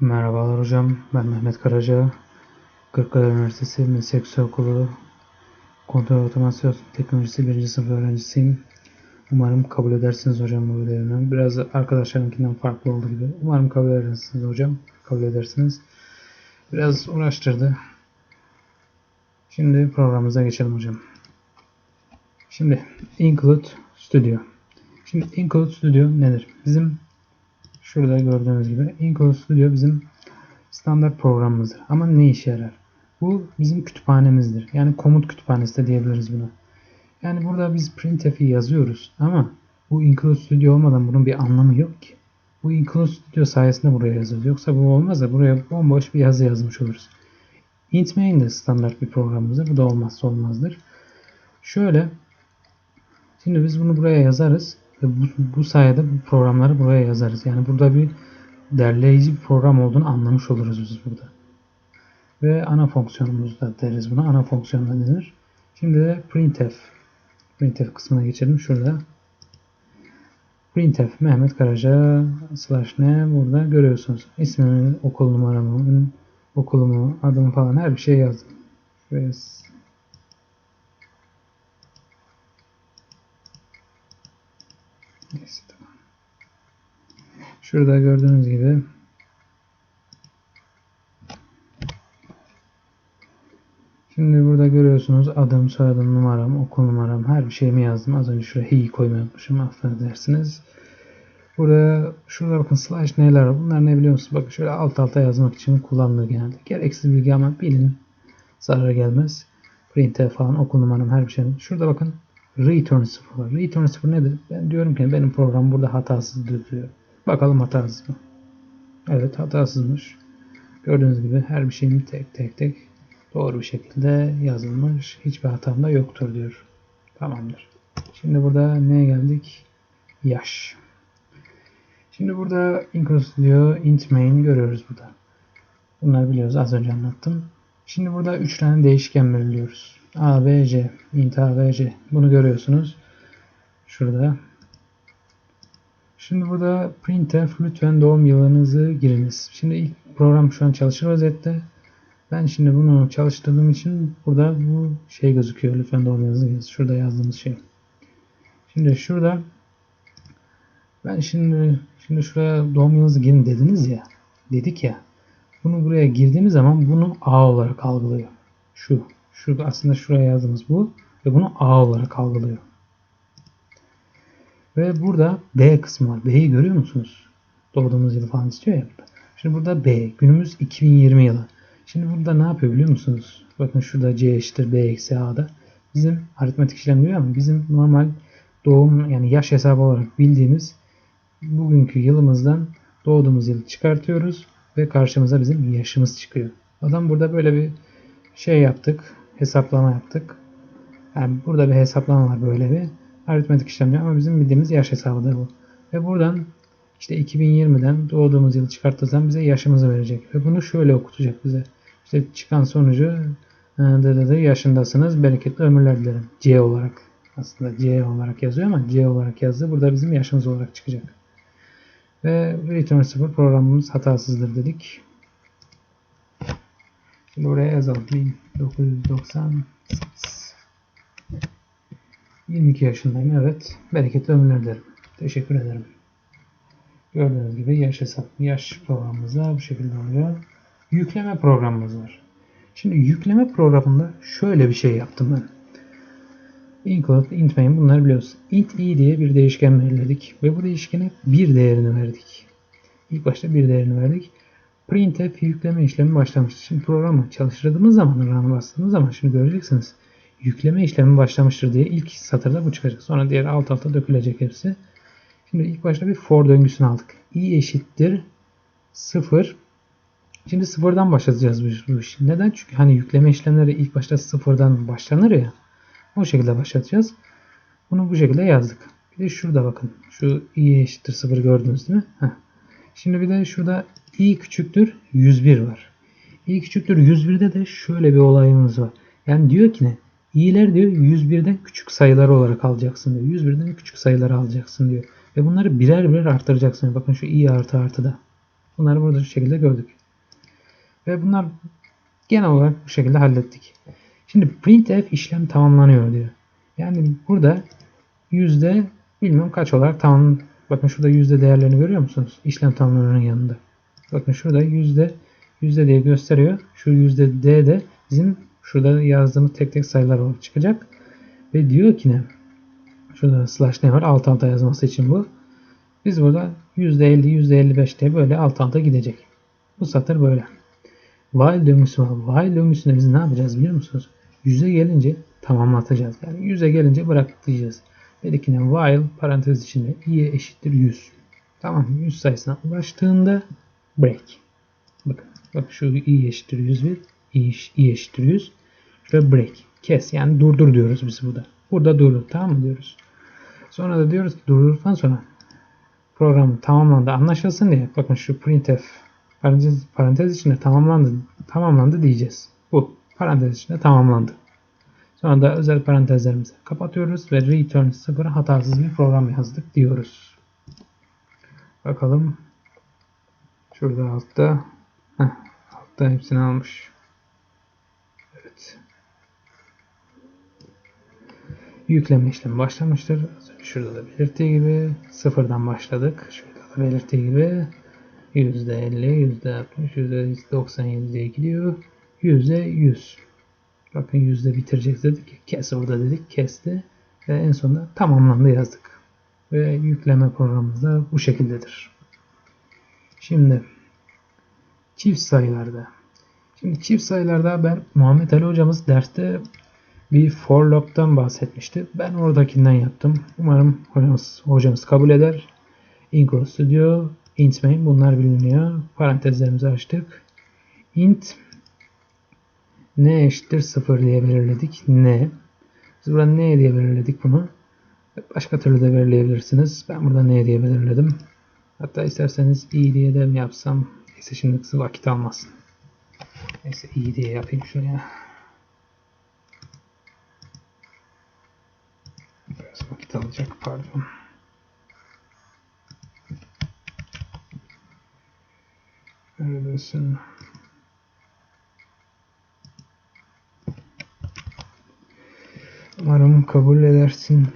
Merhabalar hocam. Ben Mehmet Karaca. Kırıkkale Üniversitesi Meslek Okulu Kontrol Otomasyon Teknolojisi 1. sınıf öğrencisiyim. Umarım kabul edersiniz hocam bu ödevimi. Biraz arkadaşlarımkinden farklı oldu gibi. Umarım kabul edersiniz hocam. Kabul edersiniz. Biraz uğraştırdı. Şimdi programımıza geçelim hocam. Şimdi Include Studio. Şimdi Include Studio nedir? Bizim şurada gördüğünüz gibi Include Studio bizim standart programımızdır. Ama ne işe yarar? Bu bizim kütüphanemizdir. Yani komut kütüphanesi de diyebiliriz buna. Yani burada biz printf'i yazıyoruz ama bu Include Studio olmadan bunun bir anlamı yok ki. Bu Include Studio sayesinde buraya yazıyoruz. Yoksa bu olmaz da buraya bomboş bir yazı yazmış oluruz. Int main de standart bir programımızdır. Bu da olmazsa olmazdır. Şöyle şimdi biz bunu buraya yazarız bu, bu sayede bu programları buraya yazarız. Yani burada bir derleyici bir program olduğunu anlamış oluruz biz burada. Ve ana fonksiyonumuz da deriz buna. Ana fonksiyon da denir. Şimdi de printf. Printf kısmına geçelim. Şurada printf Mehmet Karaca slash ne burada görüyorsunuz. İsmimi, okul numaramı, okulumu, adımı falan her bir şey yazdım. Şuraya Neyse tamam. Şurada gördüğünüz gibi Şimdi burada görüyorsunuz adım, soyadım, numaram, okul numaram, her bir şeyimi yazdım. Az önce şuraya hi koymayı unutmuşum. Affedersiniz. Burada şurada bakın slash neler var. Bunlar ne biliyor musunuz? Bakın şöyle alt alta yazmak için kullanılır genelde. Gereksiz bilgi ama bilin. Zarar gelmez. Print'e falan okul numaram her bir şey. Şurada bakın return 0 var. Return 0 nedir? Ben diyorum ki benim program burada hatasızdır diyor. Bakalım hatasız mı? Evet hatasızmış. Gördüğünüz gibi her bir şeyim tek tek tek doğru bir şekilde yazılmış. Hiçbir hatam da yoktur diyor. Tamamdır. Şimdi burada neye geldik? Yaş. Şimdi burada include diyor int main görüyoruz burada. Bunları biliyoruz. Az önce anlattım. Şimdi burada 3 tane değişken belirliyoruz. A, B, C. int A, B, C. Bunu görüyorsunuz. Şurada. Şimdi burada printf lütfen doğum yılınızı giriniz. Şimdi ilk program şu an çalışır vaziyette. Ben şimdi bunu çalıştırdığım için burada bu şey gözüküyor. Lütfen doğum yılınızı giriniz. Şurada yazdığımız şey. Şimdi şurada ben şimdi şimdi şuraya doğum yılınızı girin dediniz ya. Dedik ya. Bunu buraya girdiğimiz zaman bunu A olarak algılıyor. Şu. Şurada aslında şuraya yazdığımız bu. Ve bunu A olarak algılıyor. Ve burada B kısmı var. B'yi görüyor musunuz? Doğduğumuz yılı falan istiyor ya. Şimdi burada B. Günümüz 2020 yılı. Şimdi burada ne yapıyor biliyor musunuz? Bakın şurada C eşittir B eksi A'da. Bizim aritmetik işlem diyor ama bizim normal doğum yani yaş hesabı olarak bildiğimiz bugünkü yılımızdan doğduğumuz yılı çıkartıyoruz ve karşımıza bizim yaşımız çıkıyor. Adam burada böyle bir şey yaptık. Hesaplama yaptık. Yani burada bir hesaplama var böyle bir aritmetik işlemci ama bizim bildiğimiz yaş hesabıdır bu. Ve buradan işte 2020'den doğduğumuz yılı çıkarttığımız bize yaşımızı verecek. Ve bunu şöyle okutacak bize. İşte çıkan sonucu dıdıdı yaşındasınız. Bereketli ömürler dilerim. C olarak. Aslında C olarak yazıyor ama C olarak yazdı. Burada bizim yaşımız olarak çıkacak. Ve return 0 programımız hatasızdır dedik. Şimdi buraya yazalım. 1998 22 yaşındayım. Evet. Bereketli ömürler dilerim. Teşekkür ederim. Gördüğünüz gibi yaş hesap, yaş programımızda bu şekilde oluyor. Yükleme programımız var. Şimdi yükleme programında şöyle bir şey yaptım ben. Include, int main bunları biliyoruz. int i diye bir değişken belirledik ve bu değişkene bir değerini verdik. İlk başta bir değerini verdik. Printf yükleme işlemi başlamıştır. Şimdi programı çalıştırdığımız zaman, run'a bastığımız zaman şimdi göreceksiniz. Yükleme işlemi başlamıştır diye ilk satırda bu çıkacak. Sonra diğer alt alta dökülecek hepsi. Şimdi ilk başta bir for döngüsünü aldık. i eşittir 0. Şimdi sıfırdan başlatacağız bu işi. Neden? Çünkü hani yükleme işlemleri ilk başta sıfırdan başlanır ya. O şekilde başlatacağız. Bunu bu şekilde yazdık. Bir de şurada bakın. Şu i eşittir 0 gördünüz değil mi? Heh. Şimdi bir de şurada i küçüktür 101 var. i küçüktür 101'de de şöyle bir olayımız var. Yani diyor ki ne? i'ler diyor 101'den küçük sayılar olarak alacaksın diyor. 101'den küçük sayıları alacaksın diyor. Ve bunları birer birer arttıracaksın. Bakın şu i artı artı da. Bunları burada şu şekilde gördük. Ve bunlar genel olarak bu şekilde hallettik. Şimdi printf işlem tamamlanıyor diyor. Yani burada yüzde bilmiyorum kaç olarak tamam. Bakın şurada yüzde değerlerini görüyor musunuz? İşlem tamamlananın yanında. Bakın şurada yüzde yüzde diye gösteriyor. Şu yüzde d de bizim şurada yazdığımız tek tek sayılar olarak çıkacak. Ve diyor ki ne? Şurada slash ne var? Alt alta yazması için bu. Biz burada %50, %55 diye böyle alt alta gidecek. Bu satır böyle. While döngüsü var. While döngüsünde biz ne yapacağız biliyor musunuz? Yüze gelince tamamlatacağız. Yani yüze gelince bırak diyeceğiz. Dedik yine while parantez içinde i'ye eşittir 100. Tamam 100 sayısına ulaştığında break. Bakın bak şu i eşittir 100 bir i, i eşittir 100. Şurada break. Kes yani durdur diyoruz biz burada. Burada durdur tamam mı diyoruz. Sonra da diyoruz ki durdurduktan sonra program tamamlandı anlaşılsın diye bakın şu printf parantez, parantez içinde tamamlandı tamamlandı diyeceğiz. Bu parantez içinde tamamlandı. Sonra da özel parantezlerimizi kapatıyoruz ve return 0 hatasız bir program yazdık diyoruz. Bakalım. Şurada altta. Heh, altta hepsini almış. Evet. Yükleme işlemi başlamıştır. Şurada da belirttiği gibi sıfırdan başladık. Şurada da belirttiği gibi %50, %60, %97 diye gidiyor. %100. Bakın yüzde bitirecek dedik. Kes orada dedik. Kesti. Ve en sonunda tamamlandı yazdık. Ve yükleme programımız da bu şekildedir. Şimdi çift sayılarda. Şimdi çift sayılarda ben Muhammed Ali hocamız derste bir for loop'tan bahsetmişti. Ben oradakinden yaptım. Umarım hocamız, hocamız kabul eder. Incro Studio, int main bunlar biliniyor. Parantezlerimizi açtık. int n eşittir 0 diye belirledik. n. Biz burada n diye belirledik bunu. Başka türlü de belirleyebilirsiniz. Ben burada n diye belirledim. Hatta isterseniz i diye de mi yapsam? Neyse şimdi vakit almaz. Neyse i diye yapayım şuraya. Biraz vakit alacak pardon. Neredesin? Umarım kabul edersin.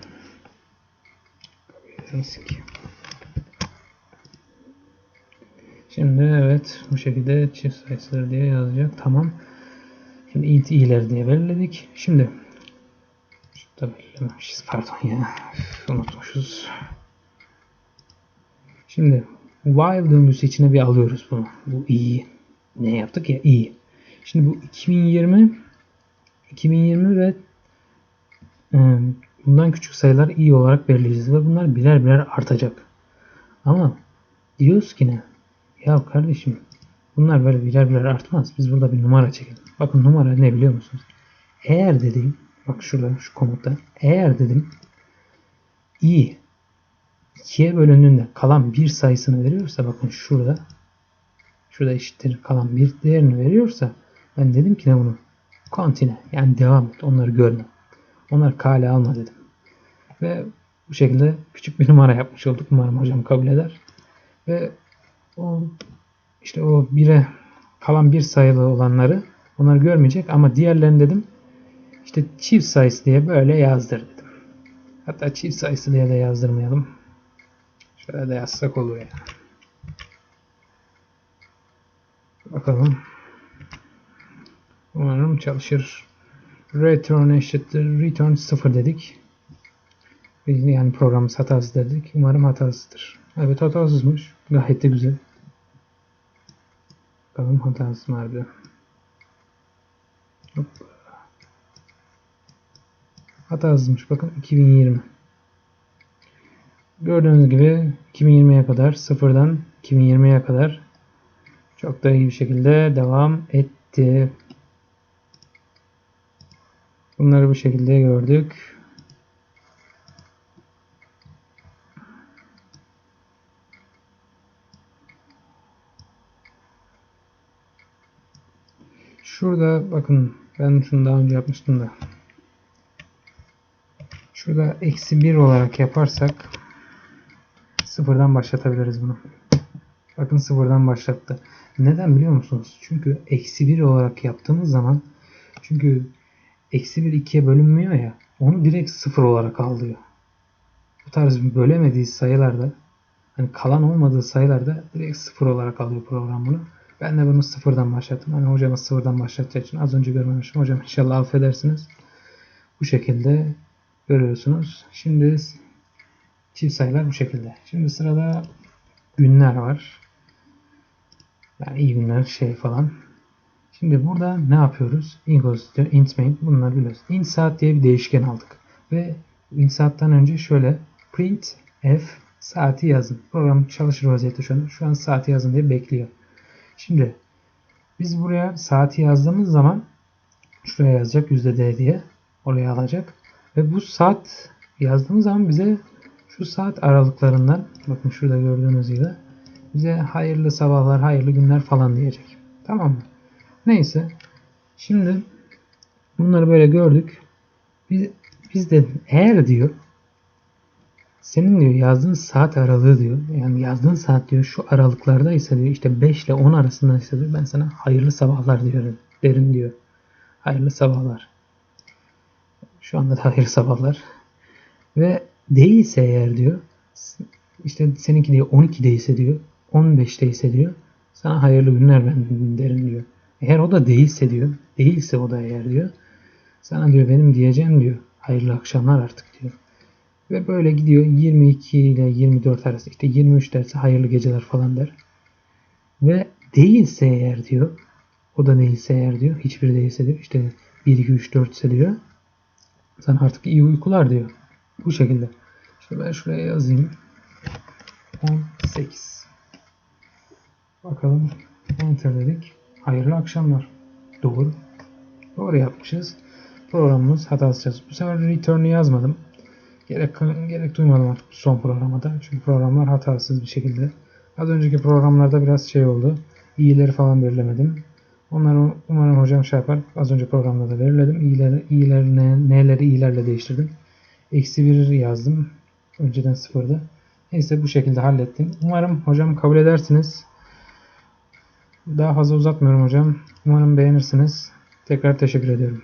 Kabul edersin ki. Şimdi evet bu şekilde çift sayısıdır diye yazacak. Tamam. Şimdi int i'ler diye belirledik. Şimdi şurada belirlememişiz. Pardon ya. Unutmuşuz. Şimdi while döngüsü içine bir alıyoruz bunu. Bu i'yi. Ne yaptık ya i. Şimdi bu 2020 2020 ve bundan küçük sayılar i olarak belirleyeceğiz ve bunlar birer birer artacak. Ama diyoruz ki ne? Ya kardeşim bunlar böyle birer birer artmaz. Biz burada bir numara çekelim. Bakın numara ne biliyor musunuz? Eğer dedim bak şurada şu komutta eğer dedim i 2'ye bölündüğünde kalan bir sayısını veriyorsa bakın şurada şurada eşittir kalan bir değerini veriyorsa ben dedim ki ne bunu continue yani devam et onları görme. Onları kale alma dedim. Ve bu şekilde küçük bir numara yapmış olduk. Umarım hocam kabul eder. Ve o işte o bire kalan bir sayılı olanları onları görmeyecek ama diğerlerini dedim işte çift sayısı diye böyle yazdır dedim. Hatta çift sayısı diye de yazdırmayalım. Şöyle de yazsak olur ya. Bakalım. Umarım çalışır. Return eşittir. Return 0 dedik. Yani programımız hatasız dedik. Umarım hatasızdır. Evet hatasızmış. Gayet de güzel. Bakalım hatasız mı harbiden. Hop. Hatasızmış. Bakın 2020. Gördüğünüz gibi 2020'ye kadar sıfırdan 2020'ye kadar çok da iyi bir şekilde devam etti. Bunları bu şekilde gördük. Şurada bakın ben şunu daha önce yapmıştım da. Şurada eksi 1 olarak yaparsak sıfırdan başlatabiliriz bunu. Bakın sıfırdan başlattı. Neden biliyor musunuz? Çünkü eksi 1 olarak yaptığımız zaman çünkü eksi 1 2'ye bölünmüyor ya onu direkt sıfır olarak alıyor. Bu tarz bölemediği sayılarda hani kalan olmadığı sayılarda direkt sıfır olarak alıyor program bunu. Ben de bunu sıfırdan başlattım. Hani hocamız sıfırdan başlatacağı için az önce görmemişim. Hocam inşallah affedersiniz. Bu şekilde görüyorsunuz. Şimdi çift sayılar bu şekilde. Şimdi sırada günler var. Yani iyi günler şey falan. Şimdi burada ne yapıyoruz? Equals to int main. Bunları biliyoruz. Int saat diye bir değişken aldık. Ve int saatten önce şöyle print f saati yazın. Program çalışır vaziyette şu an. Şu an saati yazın diye bekliyor. Şimdi biz buraya saati yazdığımız zaman şuraya yazacak %d diye. Oraya alacak. Ve bu saat yazdığımız zaman bize şu saat aralıklarından bakın şurada gördüğünüz gibi bize hayırlı sabahlar, hayırlı günler falan diyecek. Tamam mı? Neyse. Şimdi bunları böyle gördük. Biz, biz de eğer diyor senin diyor yazdığın saat aralığı diyor. Yani yazdığın saat diyor şu aralıklarda ise diyor işte 5 ile 10 arasında ise diyor ben sana hayırlı sabahlar diyorum derim diyor. Hayırlı sabahlar. Şu anda da hayırlı sabahlar. Ve değilse eğer diyor işte seninki diyor 12 değilse diyor 15 değilse diyor sana hayırlı günler ben derim diyor. Eğer o da değilse diyor değilse o da eğer diyor sana diyor benim diyeceğim diyor hayırlı akşamlar artık diyor. Ve böyle gidiyor 22 ile 24 arası işte 23 derse hayırlı geceler falan der. Ve değilse eğer diyor o da değilse eğer diyor hiçbir değilse diyor işte 1 2 3 4 ise diyor sana artık iyi uykular diyor. Bu şekilde. İşte ben şuraya yazayım. 18. Bakalım. Enter dedik. Hayırlı akşamlar. Doğru. Doğru yapmışız. Programımız hatasız. Bu sefer return'ü yazmadım. Gerek, gerek duymadım artık son programda. Çünkü programlar hatasız bir şekilde. Az önceki programlarda biraz şey oldu. İyileri falan belirlemedim. Onları umarım hocam şey yapar. Az önce programda da belirledim. İyileri, iyileri ne, neleri iyilerle değiştirdim. Eksi 1 yazdım. Önceden sıfırdı. Neyse bu şekilde hallettim. Umarım hocam kabul edersiniz. Daha fazla uzatmıyorum hocam. Umarım beğenirsiniz. Tekrar teşekkür ediyorum.